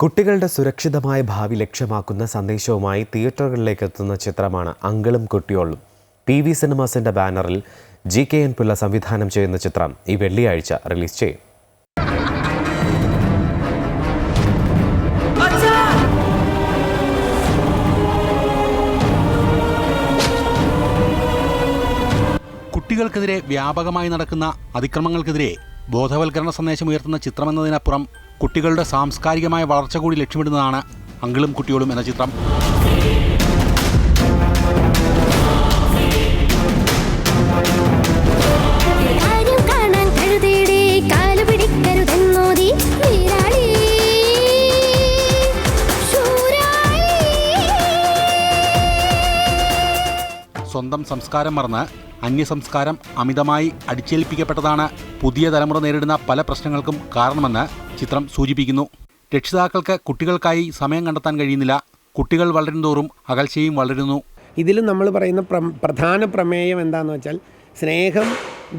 കുട്ടികളുടെ സുരക്ഷിതമായ ഭാവി ലക്ഷ്യമാക്കുന്ന സന്ദേശവുമായി തിയേറ്ററുകളിലേക്ക് എത്തുന്ന ചിത്രമാണ് അങ്കിളും കുട്ടിയോളും. പി വി സിനിമാസിന്റെ ബാനറിൽ ജി കെ എൻ പിള്ള സംവിധാനം ചെയ്യുന്ന ചിത്രം ഈ വെള്ളിയാഴ്ച റിലീസ് ചെയ്യും. കുട്ടികൾക്കെതിരെ വ്യാപകമായി നടക്കുന്ന അതിക്രമങ്ങൾക്കെതിരെ ബോധവൽക്കരണ സന്ദേശം ഉയർത്തുന്ന ചിത്രമെന്നതിനപ്പുറം കുട്ടികളുടെ സാംസ്കാരികമായ വളർച്ച കൂടി ലക്ഷ്യമിടുന്നതാണ് അങ്കിളും കുട്ടികളും എന്ന ചിത്രം. സ്വന്തം സംസ്കാരം മറന്ന് അന്യസംസ്കാരം അമിതമായി അടിച്ചേൽപ്പിക്കപ്പെട്ടതാണ് പുതിയ തലമുറ നേരിടുന്ന പല പ്രശ്നങ്ങൾക്കും കാരണമെന്ന് ചിത്രം സൂചിപ്പിക്കുന്നു. രക്ഷിതാക്കൾക്ക് കുട്ടികൾക്കായി സമയം കണ്ടെത്താൻ കഴിയുന്നില്ല. കുട്ടികൾ വളരുന്തോറും അകൽച്ചയും വളരുന്നു. ഇതിൽ നമ്മൾ പറയുന്ന പ്രധാന പ്രമേയം എന്താണെന്ന് വെച്ചാൽ സ്നേഹം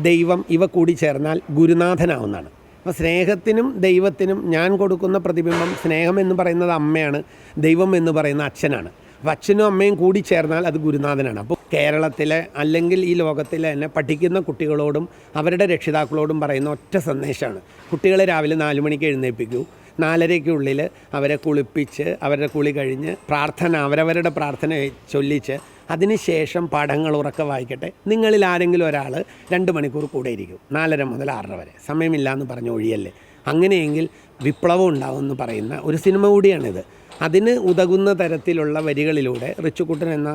ദൈവം ഇവ കൂടി ചേർന്നാൽ ഗുരുനാഥനാവുന്നതാണ്. അപ്പോൾ സ്നേഹത്തിനും ദൈവത്തിനും ഞാൻ കൊടുക്കുന്ന പ്രതിബിംബം സ്നേഹം എന്ന് പറയുന്നത് അമ്മയാണ് ദൈവം എന്ന് പറയുന്ന അച്ഛനാണ്. അപ്പോൾ അച്ഛനും അമ്മയും കൂടി ചേർന്നാൽ അത് ഗുരുനാഥനാണ്. അപ്പോൾ കേരളത്തിലെ അല്ലെങ്കിൽ ഈ ലോകത്തിലെ തന്നെ പഠിക്കുന്ന കുട്ടികളോടും അവരുടെ രക്ഷിതാക്കളോടും പറയുന്ന ഒറ്റ സന്ദേശമാണ്. കുട്ടികളെ രാവിലെ നാല് മണിക്ക് എഴുന്നേൽപ്പിക്കൂ. നാലരയ്ക്കുള്ളിൽ അവരെ കുളിപ്പിച്ച് അവരുടെ കുളി കഴിഞ്ഞ് പ്രാർത്ഥന അവരവരുടെ പ്രാർത്ഥന ചൊല്ലിച്ച് അതിനുശേഷം പാഠങ്ങൾ ഉറക്കം വായിക്കട്ടെ. നിങ്ങളിൽ ആരെങ്കിലും ഒരാൾ രണ്ട് മണിക്കൂർ കൂടെ ഇരിക്കും. നാലര മുതൽ ആറര വരെ. സമയമില്ല എന്ന് പറഞ്ഞ് ഒഴിയല്ലേ. അങ്ങനെയെങ്കിൽ വിപ്ലവം ഉണ്ടാവുമെന്ന് പറയുന്ന ഒരു സിനിമ കൂടിയാണിത്. അതിന് ഉതകുന്ന തരത്തിലുള്ള വരികളിലൂടെ റിച്ചുക്കുട്ടൻ എന്ന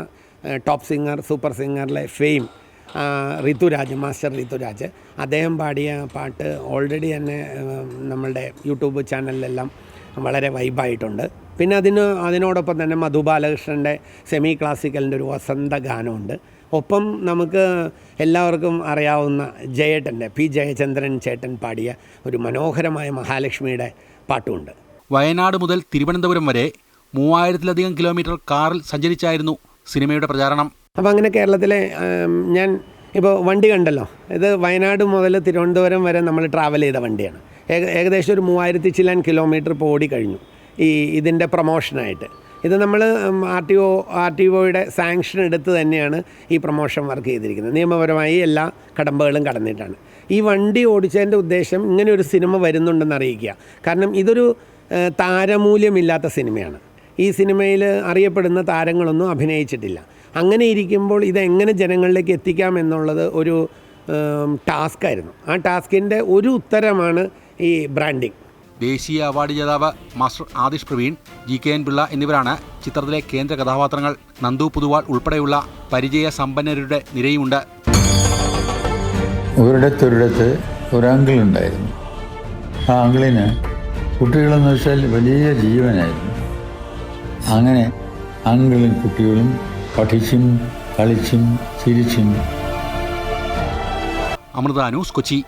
ടോപ്പ് സിംഗർ സൂപ്പർ സിംഗറിലെ ഫെയിം ഋതുരാജ് മാസ്റ്റർ ഋതുരാജ് അദ്ദേഹം പാടിയ പാട്ട് ഓൾറെഡി തന്നെ നമ്മളുടെ യൂട്യൂബ് ചാനലിലെല്ലാം വളരെ വൈബായിട്ടുണ്ട്. പിന്നെ അതിന് അതിനോടൊപ്പം തന്നെ മധു ബാലകൃഷ്ണന്റെ സെമി ക്ലാസിക്കലിന്റെ ഒരു വസന്ത ഗാനമുണ്ട്. ഒപ്പം നമുക്ക് എല്ലാവർക്കും അറിയാവുന്ന ജയേട്ടന്റെ പി ജയചന്ദ്രൻ ചേട്ടൻ പാടിയ ഒരു മനോഹരമായ മഹാലക്ഷ്മിയുടെ പാട്ടുമുണ്ട്. വയനാട് മുതൽ തിരുവനന്തപുരം വരെ മൂവായിരത്തിലധികം കിലോമീറ്റർ കാറിൽ സഞ്ചരിച്ചായിരുന്നു സിനിമയുടെ പ്രചാരണം. അപ്പോൾ അങ്ങനെ കേരളത്തിലെ ഞാൻ ഇപ്പോൾ വണ്ടി കണ്ടല്ലോ. ഇത് വയനാട് മുതൽ തിരുവനന്തപുരം വരെ നമ്മൾ ട്രാവൽ ചെയ്ത വണ്ടിയാണ്. ഏക ഏകദേശം ഒരു മൂവായിരത്തി ചില്ലാൻ കിലോമീറ്റർ ഇപ്പോൾ ഓടിക്കഴിഞ്ഞു ഈ ഇതിന്റെ പ്രൊമോഷനായിട്ട് ഇത് നമ്മൾ R T O R T ഒയുടെ സാങ്ഷൻ എടുത്ത് തന്നെയാണ് ഈ പ്രൊമോഷൻ വർക്ക് ചെയ്തിരിക്കുന്നത്. നിയമപരമായി എല്ലാ കടമ്പകളും കടന്നിട്ടാണ്. ഈ വണ്ടി ഓടിച്ചതിന്റെ ഉദ്ദേശം ഇങ്ങനെ ഒരു സിനിമ വരുന്നുണ്ടെന്ന് അറിയിക്കുക. കാരണം ഇതൊരു താരമൂല്യമില്ലാത്ത സിനിമയാണ്. ഈ സിനിമയിൽ അറിയപ്പെടുന്ന താരങ്ങളൊന്നും അഭിനയിച്ചിട്ടില്ല. അങ്ങനെ ഇരിക്കുമ്പോൾ ഇതെങ്ങനെ ജനങ്ങളിലേക്ക് എത്തിക്കാം എന്നുള്ളത് ഒരു ടാസ്ക്കായിരുന്നു ആ ടാസ്കിന്റെ ഒരു ഉത്തരമാണ് ഈ ബ്രാൻഡിങ് ദേശീയ അവാർഡ് ജേതാവ് master Aadish Praveen G K N Pillai എന്നിവരാണ് ചിത്രത്തിലെ കേന്ദ്ര കഥാപാത്രങ്ങൾ. നന്ദു പുതുവാൾ ഉൾപ്പെടെയുള്ള പരിചയ സമ്പന്നരുടെ നിരയുമുണ്ട്. ഒരിടത്തൊരിടത്ത് ഒരു അങ്കിൾ ഉണ്ടായിരുന്നു. ആ അങ്കിളിന് കുട്ടികളെന്ന് വെച്ചാൽ വലിയ ജീവനായിരുന്നു. അങ്ങനെ ആൺകളും കുട്ടികളും പഠിച്ചും കളിച്ചും ചിരിച്ചും. അമൃത ന്യൂസ് കൊച്ചി.